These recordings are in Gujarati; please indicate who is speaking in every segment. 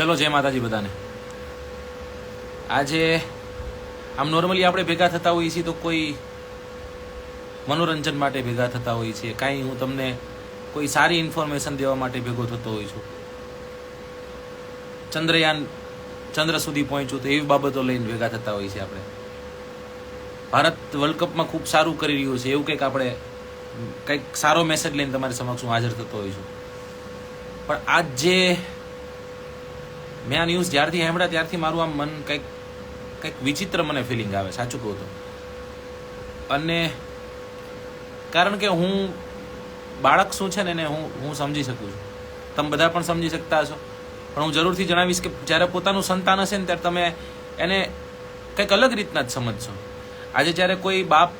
Speaker 1: ચલો જય માતાજી બધાને. આજે આમ નોર્મલી આપણે ભેગા થતા હોઈએ છીએ તો કોઈ મનોરંજન માટે ભેગા થતા હોઈએ છીએ. કાંઈ હું તમને કોઈ સારી ઇન્ફોર્મેશન દેવા માટે ભેગો થતો હોઉં છું. ચંદ્રયાન ચંદ્ર સુધી પહોંચ્યું તો એવી બાબતો લઈને ભેગા થતા હોઈએ છીએ આપણે. ભારત વર્લ્ડ કપમાં ખૂબ સારું કરી રહ્યું છે. એવું કંઈક આપણે, કંઈક સારો મેસેજ લઈને તમારી સમક્ષ હું હાજર થતો હોઈ છું. પણ આજ જે મેં આ ન્યૂઝ જ્યારથી સાંભળ્યા ત્યારથી મારું આમ મન કંઈક કંઈક વિચિત્ર મને ફિલિંગ આવે, સાચું કહું તો. અને કારણ કે હું બાળક શું છે ને એને હું હું સમજી શકું છું. તમે બધા પણ સમજી શકતા હશો. પણ હું જરૂરથી જણાવીશ કે જ્યારે પોતાનું સંતાન હશે ને ત્યારે તમે એને કંઈક અલગ રીતના જ સમજશો. આજે જ્યારે કોઈ બાપ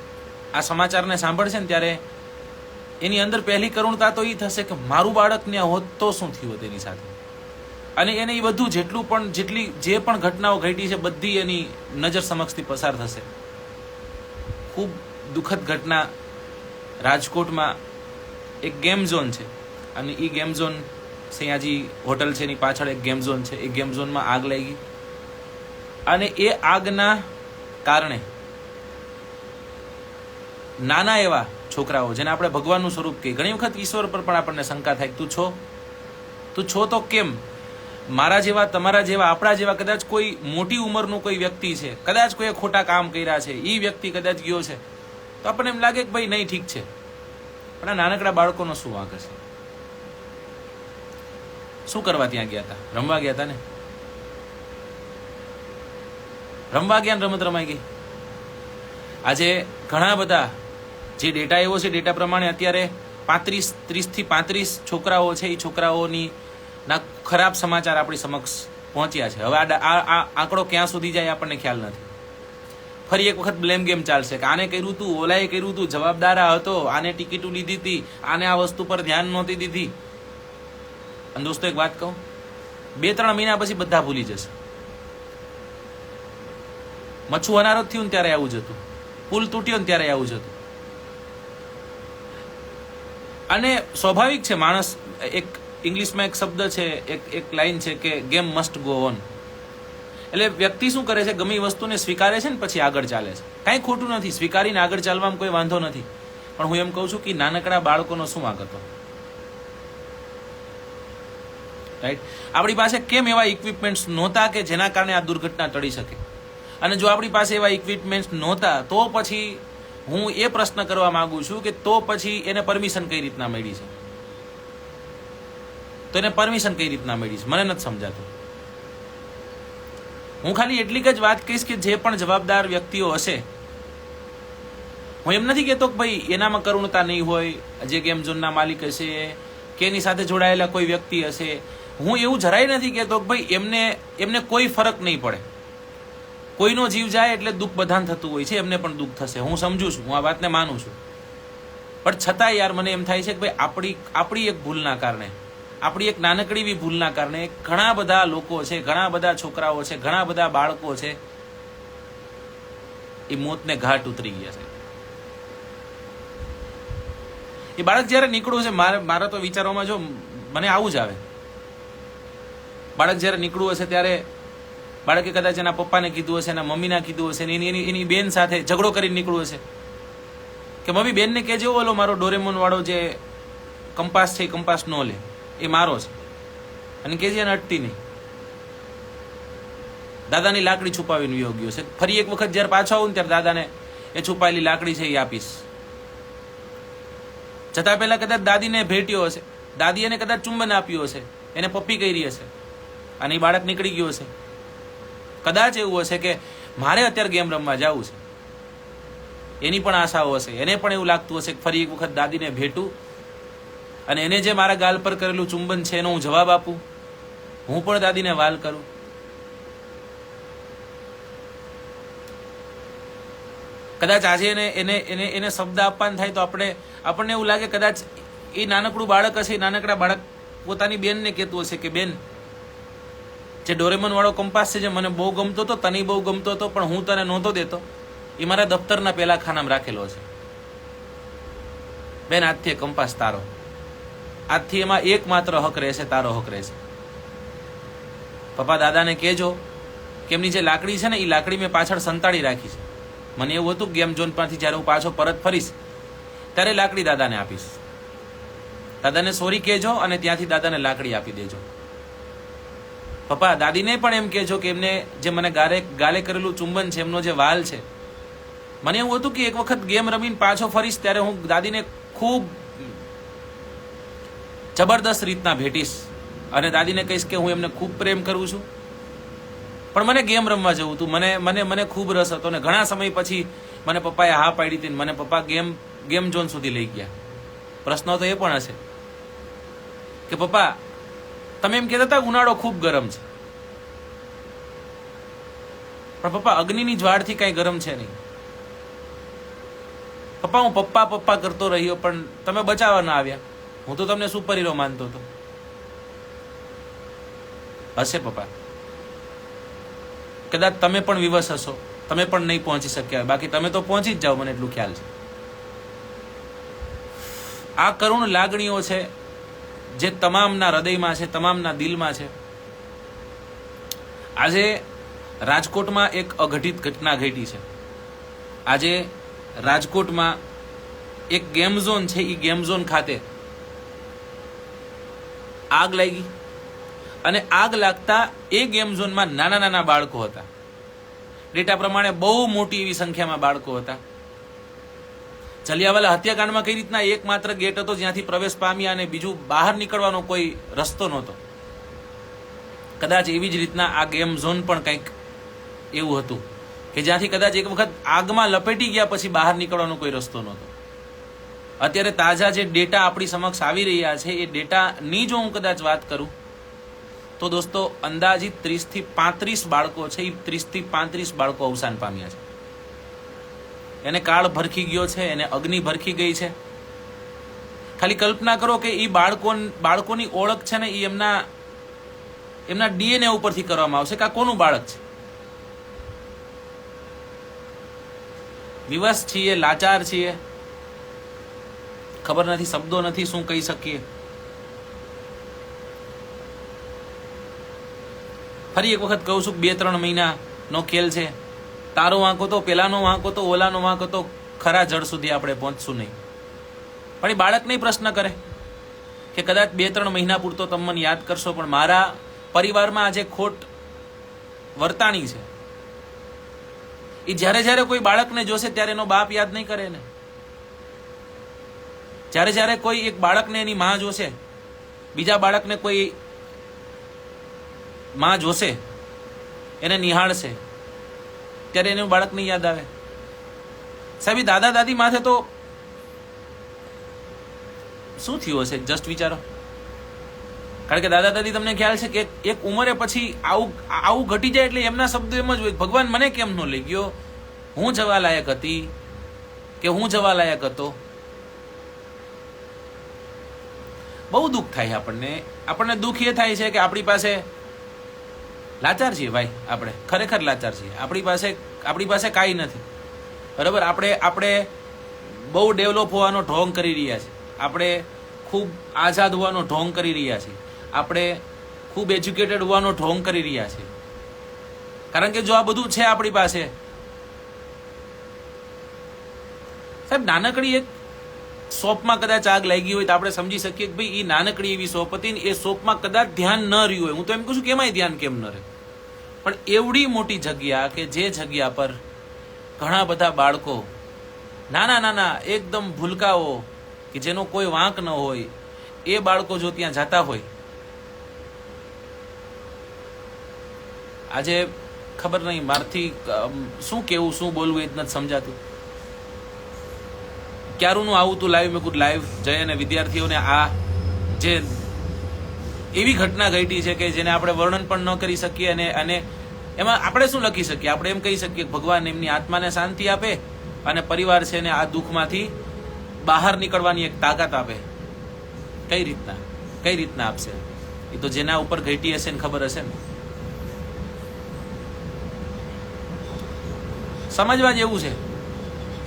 Speaker 1: આ સમાચારને સાંભળશે ને ત્યારે એની અંદર પહેલી કરુણતા તો એ થશે કે મારું બાળક ને હોત તો શું થયું તેની સાથે? અને એને એ બધું જેટલું પણ, જેટલી જે પણ ઘટનાઓ ઘટી છે, બધી એની નજર સમક્ષથી પસાર થશે. ખૂબ દુઃખદ ઘટના રાજકોટમાં એક ગેમ ઝોન છે. અને એ ગેમ ઝોન સયાજી હોટલ છે, એની પાછળ એક ગેમ ઝોન છે. એ ગેમ ઝોનમાં આગ લાગી. અને એ આગના કારણે નાના એવા છોકરાઓ, જેને આપણે ભગવાનનું સ્વરૂપ કહીએ, ઘણી વખત ઈશ્વર પર પણ આપણને શંકા થાય તું છો? તું છો તો કેમ? મારા જેવા, તમારા જેવા, આપણા જેવા કદાચ કોઈ મોટી ઉંમરનું કોઈ વ્યક્તિ છે, કદાચ કોઈ ખોટા કામ કર્યા છે એ વ્યક્તિ કદાચ ગયો છે, તો આપણને એમ લાગે કે ભાઈ નહીં ઠીક છે. પણ આ નાનકડા બાળકોનો શું વાંક હશે? શું કરવા ત્યાં ગયા હતા? રમવા ગયા હતા ને? રમવા ગયા રમત રમાઈ ગઈ? આજે ઘણા બધા જે ડેટા એવો છે, ડેટા પ્રમાણે અત્યારે પાંત્રીસ, ત્રીસથી પાંત્રીસ છોકરાઓ છે એ છોકરાઓની ના, ખરાબ સમાચાર આપણી સમક્ષ પહોંચ્યા છે. હવે આ આંકડો ક્યાં સુધી જાય આપણને ખ્યાલ નથી. ફરી એક વખત બ્લેમ ગેમ ચાલશે કે આને કર્યું તું, ઓલાએ કર્યું તું, જવાબદાર આ હતો, આને ટિકિટો લીધી હતી, આને આ વસ્તુ પર ધ્યાન નહોતી દીધી. અને દોસ્તો એક વાત કહું, બે ત્રણ મહિના પછી બધા ભૂલી જશે. મચ્છું અનારત થયું ને ત્યારે આવું જ હતું. પુલ તૂટ્યો ને ત્યારે આવું જ હતું. અને સ્વાભાવિક છે, માણસ એક ઇંગ્લિશમાં એક શબ્દ છે, એક એક લાઈન છે કે ગેમ મસ્ટ ગો ઓન. એટલે વ્યક્તિ શું કરે છે? ગમે વસ્તુને સ્વીકારે છે ને પછી આગળ ચાલે છે. કાંઈ ખોટું નથી. સ્વીકારીને આગળ ચાલવામાં કોઈ વાંધો નથી. પણ હું એમ કહું છું કે નાનકડા બાળકોનો શું વાંક હતો? રાઈટ આપણી પાસે કેમ એવા ઇક્વિપમેન્ટ્સ નહોતા કે જેના કારણે આ દુર્ઘટના ટળી શકે? અને જો આપણી પાસે એવા ઇક્વિપમેન્ટ્સ નહોતા, તો પછી હું એ પ્રશ્ન કરવા માંગુ છું કે તો પછી એને પરમિશન કઈ રીતના મળી છે? તો એને પરમિશન કઈ રીતના મળી મને નથી સમજાતું. હું ખાલી એટલીક જ વાત કહીશ કે જે પણ જવાબદાર વ્યક્તિઓ હશે, હું એમ નથી કહેતો કે ભાઈ એનામાં કરુણતા નહીં હોય, જે ગેમ ઝોનના માલિક હશે, કે એની સાથે જોડાયેલા કોઈ વ્યક્તિ હશે. હું એવું જરાય નથી કહેતો કે ભાઈ એમને એમને કોઈ ફરક નહીં પડે. કોઈનો જીવ જાય એટલે દુઃખ બધાને થતું હોય છે, એમને પણ દુઃખ થશે. હું સમજુ છું, હું આ વાતને માનું છું. પણ છતાં યાર મને એમ થાય છે કે ભાઈ આપણી આપણી એક ભૂલના કારણે આપણી એક નાનકડી એવી ભૂલના કારણે ઘણા બધા લોકો છે, ઘણા બધા છોકરાઓ છે, ઘણા બધા બાળકો છે, એ મોતને ઘાટ ઉતરી ગયા છે. એ બાળક જ્યારે નીકળ્યું છે, મારે મારા તો વિચારોમાં જો મને આવું જ આવે. બાળક જ્યારે નીકળવું હશે ત્યારે બાળકે કદાચ એના પપ્પાને કીધું હશે, એના મમ્મીને કીધું હશે, એની એની એની બેન સાથે ઝઘડો કરીને નીકળવું હશે. કે મમ્મી, બેનને કહેજો "ઓ ઓલો મારો ડોરેમોન વાળો જે કંપાસ છે, એ કંપાસ ન લે. એ મારો છે. અને કહેજે એને અટતી નહીં. દાદાની લાકડી છુપાવીને વિયો ગયો છે. ફરી એક વખત જ્યારે પાછો આવું ત્યારે દાદાને એ છુપાયેલી લાકડી છે એ આપીશ. જતા પહેલા કદાચ દાદીને ભેટ્યો હશે. દાદી એને કદાચ ચુંબન આપ્યું હશે. એને પપ્પી કરી હશે. અને એ બાળક નીકળી ગયો હશે. કદાચ એવું હશે કે મારે અત્યારે ગેમ રમવા જવું છે. એની પણ આશાઓ હશે. એને પણ એવું લાગતું હશે કે ફરી એક વખત દાદીને ભેટું. અને એને જે મારા ગાલ પર કરેલું ચુંબન છે એનો હું જવાબ આપું? હું પણ દાદીને વાલ કરું. કદાચ આજે એને એને એને એને શબ્દ આપવાનું થાય તો આપણે, આપણને એવું લાગે કદાચ એ નાનકડું બાળક હશે, એ નાનકડા બાળક પોતાની બેનને કહેતું હશે કે, બેન, જે ડોરેમોન વાળો કંપાસ છે જે મને બહુ ગમતો હતો, તને બહુ ગમતો હતો, પણ હું તને નહોતો દેતો, એ મારા દફતરના પહેલા ખાનામાં રાખેલો છે બેન, આજથી કંપાસ તારો. આજથી એમાં એકમાત્ર હક રહેશે, તારો હક રહેશે. પપ્પા દાદાને કહેજો કે એમની જે લાકડી છે ને એ લાકડી મેં પાછળ સંતાડી રાખી છે. મને એવું હતું ગેમ ઝોન પરથી જ્યારે હું પાછો પરત ફરીશ, ત્યારે લાકડી દાદાને આપીશ. દાદાને સોરી કહેજો અને ત્યાંથી દાદાને લાકડી આપી દેજો. પપ્પા, દાદીને પણ એમ કહેજો કે એમને જે મને ગારે, ગાલે કરેલું ચુંબન છે, એમનો જે વાલ છે, મને એવું હતું કે એક વખત ગેમ રમીને પાછો ફરીશ, ત્યારે હું દાદીને ખૂબ જબરદસ્ત રીતના ભેટીશ. અને દાદીને કહીશ કે હું એમને ખૂબ પ્રેમ કરું છું. પણ મને ગેમ રમવા જવું હતું. મને મને મને ખૂબ રસ હતો. ને ઘણા સમય પછી મને પપ્પાએ હા પાડી હતી મને પપ્પા ગેમ ગેમ ઝોન સુધી લઈ ગયા. પ્રશ્નો તો એ પણ હશે કે પપ્પા, તમે એમ કહેતા હતા, ઉનાળો ખૂબ ગરમ છે. પણ પપ્પા, અગ્નિની જ્વાળથી કાંઈ ગરમ છે નહીં. પપ્પા, હું પપ્પા પપ્પા કરતો રહ્યો, પણ તમે બચાવવા ના આવ્યા. હું તો તમને સુપર હીરો માનતો હતો. હશે પપ્પા. કદાચ તમે પણ વિવશ હશો. તમે પણ નહીં પહોંચી શક્યા. બાકી તમે તો પહોંચી જ જાઓ, મને એટલું ખ્યાલ છે. આ કરુણ લાગણીઓ છે, જે તમામના હૃદયમાં છે, તમામના દિલમાં છે. આજે રાજકોટમાં એક અઘટિત ઘટના ઘટી છે. આજે રાજકોટમાં એક ગેમ ઝોન છે એ ગેમ ઝોન ખાતે આગ લાગી. અને આગ લાગતા એ ગેમ ઝોનમાં નાના નાના બાળકો હતા. ડેટા પ્રમાણે બહુ મોટી એવી સંખ્યામાં બાળકો હતા. જલિયાવાલા હત્યાકાંડમાં કઈ રીતના એકમાત્ર ગેટ હતો જ્યાંથી પ્રવેશ પામ્યા અને બીજું બહાર નીકળવાનો કોઈ રસ્તો નહોતો. કદાચ એવી જ રીતના આ ગેમ ઝોન પણ કંઈક એવું હતું કે જ્યાંથી કદાચ એક વખત આગમાં લપેટી ગયા પછી બહાર નીકળવાનો કોઈ રસ્તો નહોતો. અત્યારે તાજા જે ડેટા આપણી સમક્ષ આવી રહ્યા છે, એ ડેટાની જો હું કદાચ વાત કરું. તો દોસ્તો, અંદાજિત ત્રીસથી પાંત્રીસ બાળકો છે એ ત્રીસથી પાંત્રીસ બાળકો અવસાન પામ્યા છે. એને કાળ ભરખી ગયો છે, એને અગ્નિ ભરખી ગઈ છે. ખાલી કલ્પના કરો કે એ બાળકો, બાળકોની ઓળખ છે ને એ એમના એમના ડીએનએ ઉપરથી કરવામાં આવશે, કે આ કોનું બાળક છે? વિવશ છીએ, લાચાર છીએ. ખબર નથી, શબ્દો નથી, શું કહી શકીએ? ફરી એક વખત કહું છું, બે ત્રણ મહિનાનો ખેલ છે. તારો વાંકો તો, પેલાનો વાંકો તો, ઓલાનો વાંકો તો ખરા જળ સુધી આપણે પહોંચશું નહીં. પણ એ બાળક નહીં પ્રશ્ન કરે કે કદાચ બે ત્રણ મહિના પૂરતો તમે મને યાદ કરશો, પણ મારા પરિવારમાં આજે ખોટ વર્તાણી છે. એ જ્યારે જ્યારે કોઈ બાળકને જોશે, ત્યારે એનો બાપ યાદ નહીં કરે ને. જ્યારે જ્યારે કોઈ એક બાળકને એની માં જોશે, બીજા બાળકને કોઈ માં જોશે, એને નિહાળશે, ત્યારે એનું બાળકને યાદ આવે. સાહેબ દાદા દાદી માથે તો શું થયું હશે? જસ્ટ વિચારો. કારણ કે દાદા દાદી તમને ખ્યાલ છે કે એક ઉંમરે પછી આવું આવું ઘટી જાય એટલે એમના શબ્દો એમ જ હોય ભગવાન મને કેમ ન લઈ ગયો? હું જવા લાયક હતી કે હું જવા લાયક હતો? બહુ દુઃખ થાય આપણને. આપણને દુઃખ એ થાય છે કે આપણી પાસે લાચાર છીએ ભાઈ આપણે. ખરેખર લાચાર છીએ. આપણી પાસે આપણી પાસે કાંઈ નથી. બરાબર? આપણે આપણે બહુ ડેવલપ હોવાનો ઢોંગ કરી રહ્યા છીએ. આપણે ખૂબ આઝાદ હોવાનો ઢોંગ કરી રહ્યા છીએ. આપણે ખૂબ એજ્યુકેટેડ હોવાનો ઢોંગ કરી રહ્યા છીએ. કારણ કે જો આ બધું છે આપણી પાસે. સાહેબ, નાનકડી એક શોપમાં કદાચ આગ લાગી હોય તો આપણે સમજી શકીએ કે ભાઈ એ નાનકડી એવી શોપ હતી ને એ શોપમાં કદાચ ધ્યાન ન રહ્યું હોય. હું તો એમ કહું છું કે એમાંય ધ્યાન કેમ ન રહે? પણ એવડી મોટી જગ્યા કે જે જગ્યા પર ઘણા બધા બાળકો, નાના નાના એકદમ ભૂલકાઓ કે જેનો કોઈ વાંક ન હોય, એ બાળકો જો ત્યાં જતા હોય. આજે ખબર નહીં, મારથી શું કેવું, શું બોલવું એ જ નથી સમજાતું. ક્યારુંનું આવું તું લાઈવ મેં કીધું લાઈવ જઈ અને વિદ્યાર્થીઓને આ જે એવી ઘટના ઘટી છે કે જેને આપણે વર્ણન પણ ન કરી શકીએ અને અને એમાં આપણે શું લખી શકીએ? આપણે એમ કહી શકીએ ભગવાન એમની આત્માને શાંતિ આપે અને પરિવાર છે ને આ દુઃખમાંથી બહાર નીકળવાની એક તાકાત આપે. કઈ રીતના? કઈ રીતના આપશે? એ તો જેના ઉપર ઘટી હશે ને ખબર હશે ને? સમજવા જેવું છે.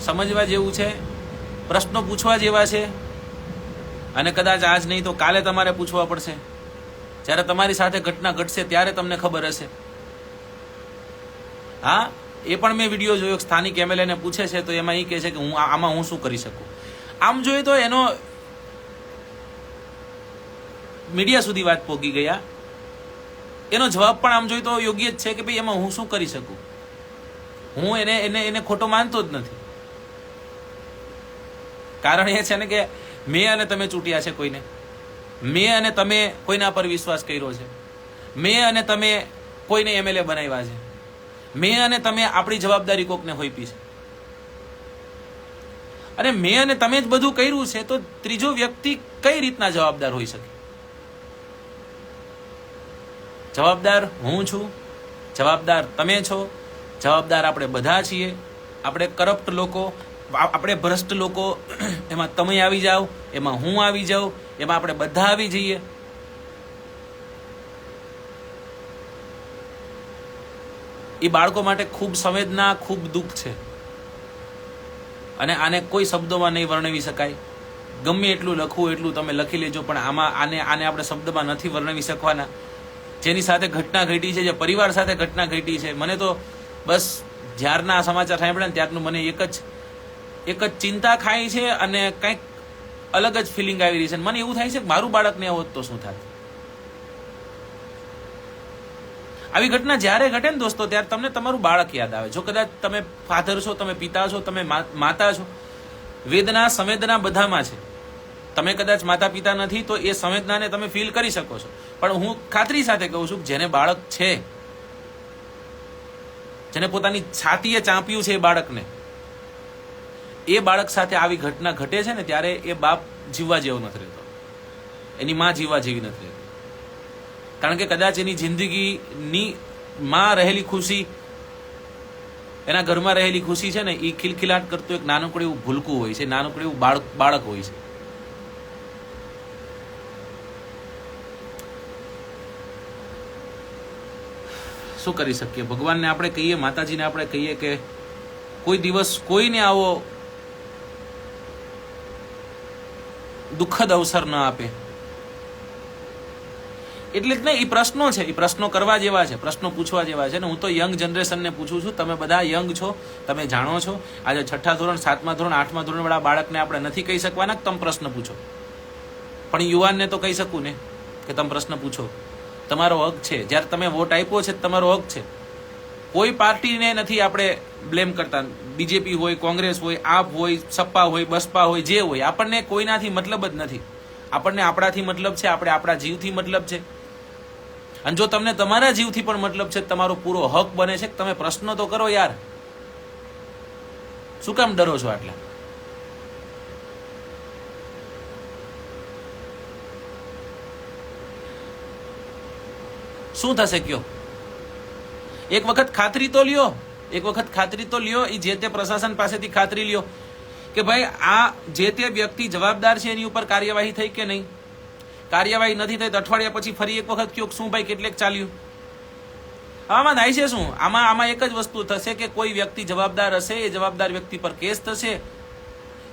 Speaker 1: સમજવા જેવું છે પ્રશ્નો પૂછવા જેવા છે. અને કદાચ આજ નહીં તો કાલે તમારે પૂછવા પડશે. જ્યારે તમારી સાથે ઘટના ઘટશે ત્યારે તમને ખબર હશે. હા, એ પણ મેં વીડિયો જોયો સ્થાનિક એમએલએને પૂછે છે તો એમાં એ કહે છે કે હું આમાં હું શું કરી શકું. આમ જોઈએ તો એનો મીડિયા સુધી વાત પોગી ગયા. એનો જવાબ પણ આમ જોઈએ તો યોગ્ય જ છે કે ભાઈ એમાં હું શું કરી શકું? હું એને એને એને ખોટો માનતો જ નથી. કારણ એ છે ને કે મેં અને તમે ચૂંટ્યા છે કોઈને. મેં અને તમે કોઈના પર વિશ્વાસ કર્યો છે. મેં અને તમે કોઈને એમએલએ બનાવ્યા છે. મેં અને તમે આપણી જવાબદારી કોકને હોઈપી છે. અને મેં અને તમે જ બધું કર્યું છે તો ત્રીજો વ્યક્તિ કઈ રીતના જવાબદાર હોઈ શકે? જવાબદાર હું છું? જવાબદાર તમે છો? જવાબદાર આપણે બધા છીએ? આપણે કરપ્ટ લોકો આપણે ભ્રષ્ટ લોકો, એમાં તમે આવી જાઓ, એમાં હું આવી જાઉં, એમાં આપણે બધા આવી જઈએ. એ બાળકો માટે ખૂબ સંવેદના, ખૂબ દુઃખ છે. અને આને કોઈ શબ્દોમાં નહીં વર્ણવી શકાય. ગમે એટલું લખવું એટલું તમે લખી લેજો, પણ આમાં આને આને આપણે શબ્દમાં નથી વર્ણવી શકવાના. જેની સાથે ઘટના ઘટી છે, જે પરિવાર સાથે ઘટના ઘટી છે. મને તો બસ જ્યારના સમાચાર સાંભળ્યા ને ત્યારનું મને એક જ એક જ ચિંતા ખાય છે અને કંઈક અલગ જ ફિલિંગ આવી રહી છે. મને એવું થાય છે કે મારું બાળકને હોત તો શું થાય આવી ઘટના જ્યારે ઘટે ને દોસ્તો, ત્યારે તમને તમારું બાળક યાદ આવે. જો કદાચ તમે ફાધર છો, તમે પિતા છો, તમે માતા છો, વેદના, સંવેદના બધામાં છે. તમે કદાચ માતા પિતા નથી, તો એ સંવેદનાને તમે ફીલ કરી શકો છો. પણ હું ખાતરી સાથે કહું છું જેને બાળક છે, જેને પોતાની છાતીએ ચાંપ્યું છે એ બાળકને એ બાળક સાથે આવી ઘટના ઘટે છે ને ત્યારે એ બાપ જીવવા જેવો નથી રહેતો. એની માં જીવવા જેવી નથી રહેતી. કારણ કે કદાચ એની જિંદગીની માં રહેલી ખુશી, એના ઘરમાં રહેલી ખુશી છે ને, એ ખિલખિલાટ કરતું એક નાનકડું એવું ભૂલકું હોય છે, નાનકડું એવું બાળક બાળક હોય છે. શું કરી શકીએ? ભગવાનને આપણે કહીએ, માતાજીને આપણે કહીએ કે કોઈ દિવસ કોઈને આવો દુઃખદ અવસર ન આપે. એટલે જ ને એ પ્રશ્નો છે એ પ્રશ્નો કરવા જેવા છે, પ્રશ્નો પૂછવા જેવા છે. ને હું તો યંગ જનરેશનને પૂછું છું, તમે બધા યંગ છો, તમે જાણો છો, આજે છઠ્ઠા ધોરણ, સાતમા ધોરણ, આઠમા ધોરણવાળા બાળકને આપણે નથી કહી શકવાના કે તમે પ્રશ્ન પૂછો. પણ યુવાનને તો કહી શકું ને, કે તમે પ્રશ્ન પૂછો. તમારો હક છે. જ્યારે તમે વોટ આપ્યો છે તમારો હક છે. કોઈ પાર્ટીને નથી આપણે બ્લેમ કરતા. બીજેપી હોય, કોંગ્રેસ હોય, આપ હોય સપા હોય, બસપા હોય, જે હોય, આપણને કોઈનાથી મતલબ જ નથી. આપણને આપણાથી મતલબ છે, આપણે આપણા જીવથી મતલબ છે. અને જો તમને તમારા જીવથી પણ મતલબ છે, તમારો પૂરો હક બને છે, તમે પ્રશ્નો તો કરો યાર. શું કામ ડરો છો આટલા? શું થશે કયો? એક વખત ખાતરી તો લ્યો. એક વખત ખાતરી તો લ્યો એ જે તે પ્રશાસન પાસેથી ખાતરી લ્યો. કે ભાઈ, આ જે તે વ્યક્તિ જવાબદાર છે એની ઉપર કાર્યવાહી થઈ કે નહીં? કાર્યવાહી નથી થઈ તો અઠવાડિયા પછી ફરી એક વખત કયો શું ભાઈ કેટલેક ચાલ્યું? આમાં થાય છે શું? આમાં આમાં એક જ વસ્તુ થશે કે કોઈ વ્યક્તિ જવાબદાર હશે, એ જવાબદાર વ્યક્તિ પર કેસ થશે.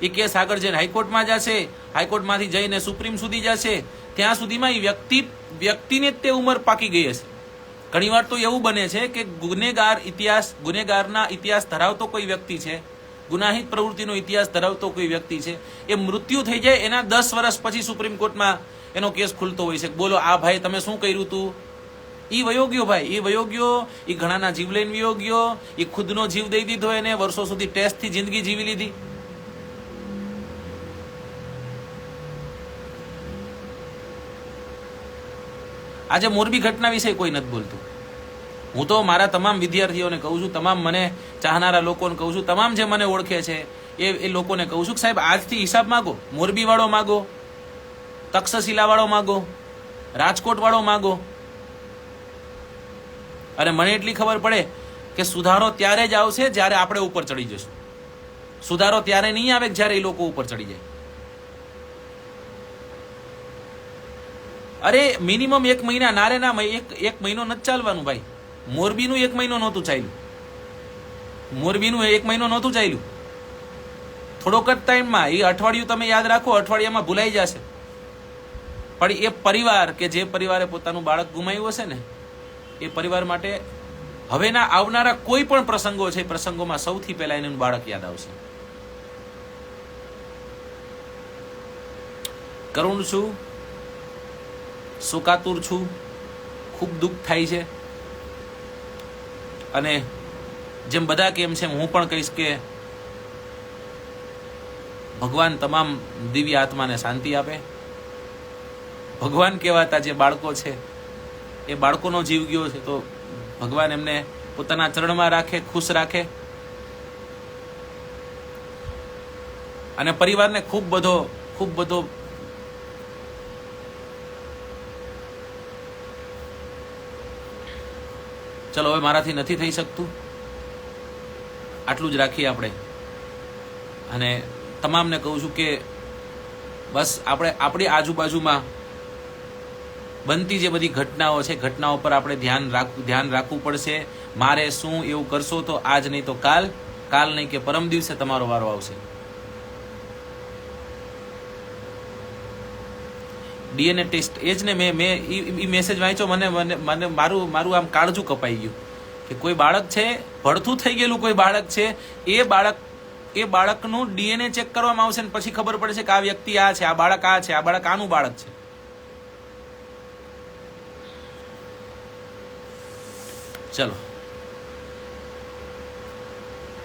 Speaker 1: એ કેસ આગળ જઈને હાઈકોર્ટમાં જશે, હાઈકોર્ટમાંથી જઈને સુપ્રીમ સુધી જશે. ત્યાં સુધીમાં એ વ્યક્તિ, વ્યક્તિને જ તે ઉંમર પાકી ગઈ હશે. ઘણીવાર તો એવું બને છે કે ગુનેગાર ઇતિહાસ, ગુનેગારના ઇતિહાસ ધરાવતો કોઈ વ્યક્તિ છે, ગુનાહિત પ્રવૃત્તિનો ઇતિહાસ ધરાવતો કોઈ વ્યક્તિ છે, એ મૃત્યુ થઈ જાય એના દસ વર્ષ પછી સુપ્રીમ કોર્ટમાં એનો કેસ ખુલતો હોય છે. બોલો, આ ભાઈ તમે શું કર્યું તું? એ વયોગ્યો ભાઈ એ વયોગ્યો એ ઘણાના જીવલેન વિયોગ્યો એ ખુદનો જીવ દઈ દીધો એને, વર્ષો સુધી ટેસ્ટથી જિંદગી જીવી લીધી. આજે મોરબી ઘટના વિશે કોઈ નથી બોલતું. હું તો મારા તમામ વિદ્યાર્થીઓને કહું છું, તમામ મને ચાહનારા લોકોને કહું છું, તમામ જે મને ઓળખે છે, એ એ લોકોને કહું છું કે સાહેબ, આજથી હિસાબ માગો, મોરબીવાળો માગો, તક્ષશિલાવાળો માગો, રાજકોટવાળો માગો. અને મને એટલી ખબર પડે કે સુધારો ત્યારે જ આવશે જ્યારે આપણે ઉપર ચડી જશું. સુધારો ત્યારે નહીં આવે જ્યારે એ લોકો ઉપર ચડી જાય. અરે મિનિમમ એક મહિના નારે ના એક એક મહિનો નથી ચાલવાનું ભાઈ. મોરબીનું એક મહિનો નહોતું ચાલ્યું. મોરબીનું એક મહિનો નહોતું ચાલ્યું. થોડોક જ ટાઈમમાં, એ અઠવાડિયું તમે યાદ રાખો, અઠવાડિયામાં ભૂલાઈ જશે. પણ એ પરિવાર કે જે પરિવારે પોતાનું બાળક ગુમાવ્યું હશે ને, એ પરિવાર માટે હવેના આવનારા કોઈ પણ પ્રસંગો છે, એ પ્રસંગોમાં સૌથી પહેલા એનું બાળક યાદ આવશે. કરુણ છું શોકાતુર છું. ખૂબ દુઃખ થાય છે. અને જેમ બધા કેમ છે, હું પણ કહીશ કે ભગવાન તમામ દિવ્ય આત્માને શાંતિ આપે. ભગવાન કહેવાતા જે બાળકો છે, એ બાળકોનો જીવ ગયો છે, તો ભગવાન એમને પોતાના ચરણમાં રાખે, ખુશ રાખે. અને પરિવારને ખૂબ બધો ખૂબ બધો ચલો, હવે મારાથી નથી થઈ શકતું. આટલું જ રાખીએ આપણે. અને તમામને કહું છું કે બસ આપણે આપણી આજુબાજુમાં બનતી જે બધી ઘટનાઓ છે, ઘટનાઓ પર આપણે ધ્યાન રાખવું ધ્યાન રાખવું પડશે. મારે શું એવું કરશો તો આજ નહીં તો કાલ. કાલ નહીં કે પરમ દિવસે તમારો વારો આવશે. ડીએનએ ટેસ્ટ, એ જ ને મેં મેં એ મેસેજ વાંચ્યો, મને મને મને મારું મારું આમ કાળજું કપાઈ ગયું. કે કોઈ બાળક છે ભડથું થઈ ગયેલું કોઈ બાળક છે, એ બાળક, એ બાળકનું ડીએનએ ચેક કરવામાં આવશે ને પછી ખબર પડશે કે આ વ્યક્તિ આ છે, આ બાળક આ છે, આ બાળક આનું બાળક છે. ચલો.